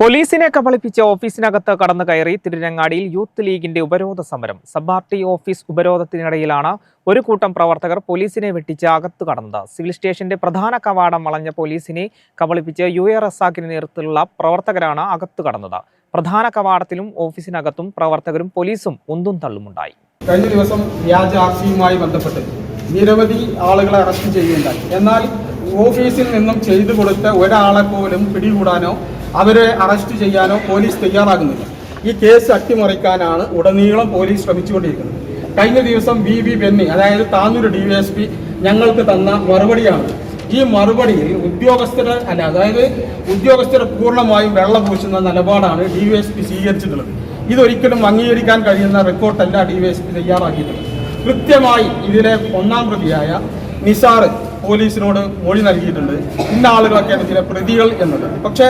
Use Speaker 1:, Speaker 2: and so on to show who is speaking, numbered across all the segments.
Speaker 1: പോലീസിനെ കബളിപ്പിച്ച് ഓഫീസിനകത്ത് കടന്നു കയറി തിരുരങ്ങാടിയിൽ യൂത്ത് ലീഗിന്റെ ഉപരോധ സമരം. സബാർട്ടി ഓഫീസ് ഉപരോധത്തിനിടയിലാണ് ഒരു കൂട്ടം പ്രവർത്തകർ പോലീസിനെ വെട്ടിച്ച് അകത്തു കടന്നത്. സിവിൽ സ്റ്റേഷന്റെ പ്രധാന കവാടം വളഞ്ഞ പോലീസിനെ കബളിപ്പിച്ച് യു എ റസാക്കിന് നേതൃത്വത്തിലുള്ള പ്രവർത്തകരാണ് അകത്തു കടന്നത്. പ്രധാന കവാടത്തിലും ഓഫീസിനകത്തും പ്രവർത്തകരും പോലീസും ഉന്തും തള്ളുമുണ്ടായി.
Speaker 2: കഴിഞ്ഞ ദിവസം വ്യാജ ആർസിയുമായി ബന്ധപ്പെട്ട് നിരവധി ആളുകളെ അറസ്റ്റ് ചെയ്യുകയുണ്ടായി. എന്നാൽ ഓഫീസിൽ നിന്നും ചെയ്തു കൊടുത്ത ഒരാളെ പോലും പിടികൂടാനോ അവരെ അറസ്റ്റ് ചെയ്യാനോ പോലീസ് തയ്യാറാകുന്നില്ല. ഈ കേസ് അട്ടിമറിക്കാനാണ് ഉടനീളം പോലീസ് ശ്രമിച്ചുകൊണ്ടിരിക്കുന്നത്. കഴിഞ്ഞ ദിവസം വി വി ബെന്നി അതായത് Tanur D V S P ഞങ്ങൾക്ക് തന്ന മറുപടിയാണ്. ഈ മറുപടിയിൽ ഉദ്യോഗസ്ഥരെ അല്ല അതായത് ഉദ്യോഗസ്ഥരെ പൂർണമായും വെള്ളം പൂശുന്ന നിലപാടാണ് ഡി വി എസ് പി സ്വീകരിച്ചിട്ടുള്ളത്. ഇതൊരിക്കലും അംഗീകരിക്കാൻ കഴിയുന്ന റിപ്പോർട്ടല്ല ഡി വി എസ് പി തയ്യാറാക്കിയിട്ടുള്ളത്. കൃത്യമായി ഇതിലെ ഒന്നാം പ്രതിയായ നിസാർ പോലീസിനോട് മൊഴി നൽകിയിട്ടുണ്ട്. ഇന്ന ആളുകളൊക്കെയാണ് ചില പ്രതികൾ എന്നത് പക്ഷേ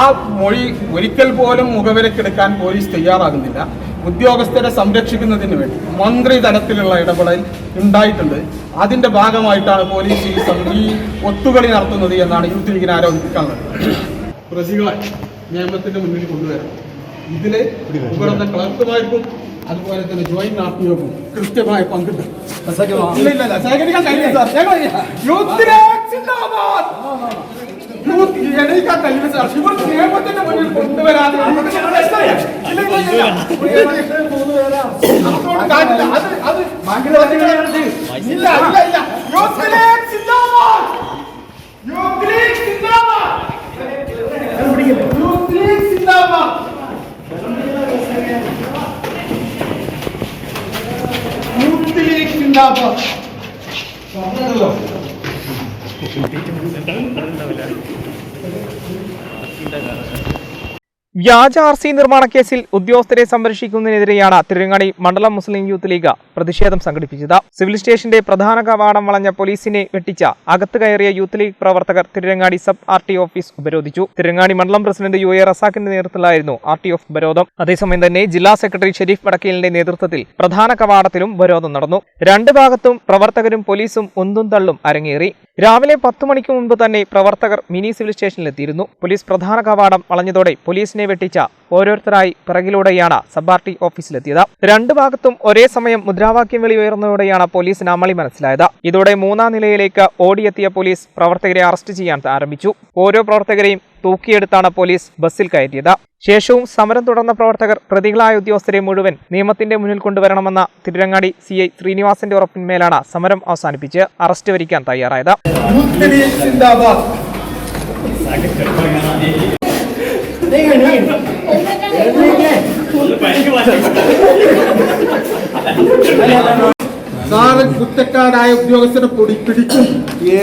Speaker 2: ആ മൊഴി ഒരിക്കൽ പോലും മുഖവിലക്കെടുക്കാൻ പോലീസ് തയ്യാറാകുന്നില്ല. ഉദ്യോഗസ്ഥരെ സംരക്ഷിക്കുന്നതിന് വേണ്ടി മന്ത്രി തലത്തിലുള്ള ഇടപെടൽ ഉണ്ടായിട്ടുണ്ട്. അതിന്റെ ഭാഗമായിട്ടാണ് പോലീസ് ഈ ഈ ഒത്തുകളി നടത്തുന്നത് എന്നാണ് യൂത്ത് ലീഗിനെ ആരോപിക്കാനുള്ളത്. പ്രതികളെ നിയമത്തിന്റെ മുന്നിൽ കൊണ്ടുവരണം. ഇതിലെ ഇവിടുന്ന് ക്ലർക്കുമാർക്കും അതുപോലെ തന്നെ ജോയിൻ ആർ പി ഒക്കും കൃത്യമായ. സഹകരിക്കാൻ കഴിയില്ല, സാർ. ഇവർ നിയമത്തിന്റെ മുന്നിൽ കൊണ്ടുവരാതെ ഇല്ല, ഇല്ല, ഇല്ല. അതുകൊണ്ട് കാര്യമില്ല. അത് അത് ഇല്ല, ഇല്ല, ഇല്ല. യൂത്ത് ലീഗ് സിന്ദാബാദ്. യൂത്ത് ലീഗ് സിന്ദാബാദ്. യൂത്ത് ലീഗ് സിന്ദാബാദ്. യൂത്ത് സിന്ദാബാദ് പറഞ്ഞല്ലോ
Speaker 1: വ്യാജ ആർ സി നിർമ്മാണ കേസിൽ ഉദ്യോഗസ്ഥരെ സംരക്ഷിക്കുന്നതിനെതിരെയാണ് തിരുവങ്ങാടി മണ്ഡലം മുസ്ലിം യൂത്ത് ലീഗ് പ്രതിഷേധം സംഘടിപ്പിച്ചത്. സിവിൽ സ്റ്റേഷന്റെ പ്രധാന കവാടം വളഞ്ഞ പോലീസിനെ വെട്ടിച്ച അകത്ത് കയറിയ യൂത്ത് ലീഗ് പ്രവർത്തകർ Thiruvangadi sub R T office ഉപരോധിച്ചു. തിരുവങ്ങാടി മണ്ഡലം പ്രസിഡന്റ് യു എ റസാഖിന്റെ നേതൃത്വത്തിലായിരുന്നു ആർ ടി ഓഫ് ഉപരോധം. അതേസമയം തന്നെ ജില്ലാ സെക്രട്ടറി ഷെരീഫ് വടക്കേലിന്റെ നേതൃത്വത്തിൽ പ്രധാന കവാടത്തിലും ഉപരോധം നടന്നു. രണ്ട് ഭാഗത്തും പ്രവർത്തകരും പോലീസും ഒന്നും തള്ളും അരങ്ങേറി. രാവിലെ പത്തു മണിക്ക് മുൻപ് തന്നെ പ്രവർത്തകർ മിനി സിവിൽ സ്റ്റേഷനിലെത്തിയിരുന്നു. പോലീസ് പ്രധാന കവാടം വളഞ്ഞതോടെ പോലീസിനെ വെട്ടിച്ച ഓരോരുത്തരായി പിറകിലൂടെയാണ് സബ് പാർട്ടി ഓഫീസിലെത്തിയത്. രണ്ടു ഭാഗത്തും ഒരേ സമയം മുദ്രാവാക്യം വിളി ഉയർന്നതോടെയാണ് പോലീസിന് അമളി മനസ്സിലായത്. ഇതോടെ മൂന്നാം നിലയിലേക്ക് ഓടിയെത്തിയ പോലീസ് പ്രവർത്തകരെ അറസ്റ്റ് ചെയ്യാൻ ആരംഭിച്ചു. ഓരോ പ്രവർത്തകരെയും തൂക്കിയെടുത്താണ് പോലീസ് ബസ്സിൽ കയറ്റിയത്. ശേഷവും സമരം തുടർന്ന പ്രവർത്തകർ പ്രതികളായ ഉദ്യോഗസ്ഥരെ മുഴുവൻ നിയമത്തിന്റെ മുന്നിൽ കൊണ്ടുവരണമെന്ന തിരുരങ്ങാടി സി ഐ ശ്രീനിവാസന്റെ ഉറപ്പിന്മേലാണ് സമരം അവസാനിപ്പിച്ച് അറസ്റ്റ് വരിക്കാൻ തയ്യാറായത്.
Speaker 2: സാറ് കുറ്റക്കാരായ ഉദ്യോഗസ്ഥരെ പൊടി പിടിക്കും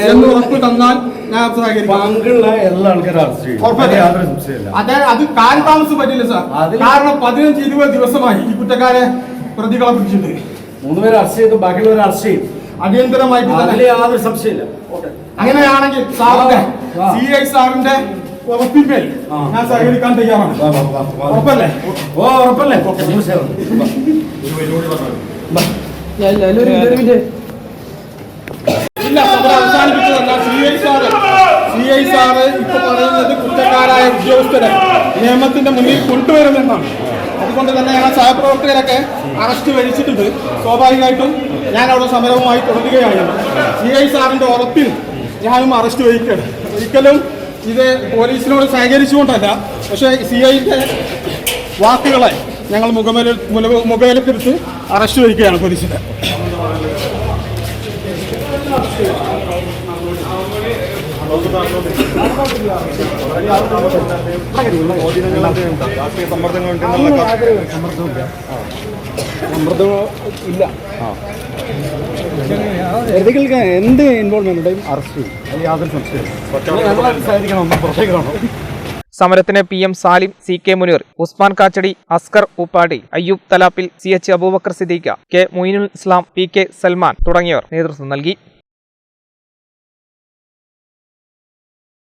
Speaker 2: എന്ന് ഉറപ്പ് തന്നാൽ ഞാൻ
Speaker 3: പങ്കുള്ള എല്ലാ ആൾക്കാരും
Speaker 2: അതെ അത് കാലതാമസം പറ്റില്ല സാർ. കാരണം പതിനഞ്ച് ഇരുപത് ദിവസമായി ഈ കുറ്റക്കാരെ പ്രതികളെ പിടിച്ചിട്ടുണ്ട്
Speaker 3: മൂന്ന് പേര് അറസ്റ്റ് ചെയ്തു ബാക്കിയുള്ളവരെ അറസ്റ്റ് ചെയ്യും.
Speaker 2: അടിയന്തരമായി
Speaker 3: യാതൊരു സംശയമില്ല
Speaker 2: അങ്ങനെയാണെങ്കിൽ സാറിന്റെ. സി ഐ സാറിന്റെ ഉറപ്പിന്മേൽ ഞാൻ സഹകരിക്കാൻ തയ്യാറാണ്. ഉറപ്പല്ലേ?
Speaker 3: ഓ ഉറപ്പല്ലേ?
Speaker 2: ഇല്ല സമരം അവസാനിപ്പിച്ചതല്ല C I sir. C I sir ഇപ്പൊ പറയുന്നത് കുറ്റക്കാരായ ഉദ്യോഗസ്ഥരെ നിയമത്തിന്റെ മുന്നിൽ കൊണ്ടുവരുമെന്നാണ്. അതുകൊണ്ട് തന്നെ ഞങ്ങൾ സഹപ്രവർത്തകരൊക്കെ അറസ്റ്റ് വരിച്ചിട്ടുണ്ട് സ്വാഭാവികമായിട്ടും ഞാൻ അവിടെ സമരവുമായി തുടരുകയാണ്. സി ഐ സാറിന്റെ ഉറപ്പിൽ ഞാനും അറസ്റ്റ് വഹിക്കുകയാണ്. ഒരിക്കലും ഇത് പോലീസിനോട് സഹകരിച്ചുകൊണ്ടല്ല. പക്ഷേ സി ഐന്റെ വാക്കുകളെ ഞങ്ങൾ മുഖമേല മുഖവിലക്കെടുത്ത് അറസ്റ്റ് പോലീസിന്റെ
Speaker 3: പ്രതികൾക്ക് എന്ത് ഇൻവോൾവ്മെന്റ് ഉണ്ടെങ്കിലും അറസ്റ്റ് ചെയ്യും യാതൊരു സംശയം ഒന്നും പുറത്തേക്ക്
Speaker 1: സമരത്തിന് P M Salim C K Muneer Usman Kachadi Askar Uppadi Ayyub Thalappil C H Aboobacker Siddique K Moinul Islam P K Salman തുടങ്ങിയവർ നേതൃത്വം നൽകി.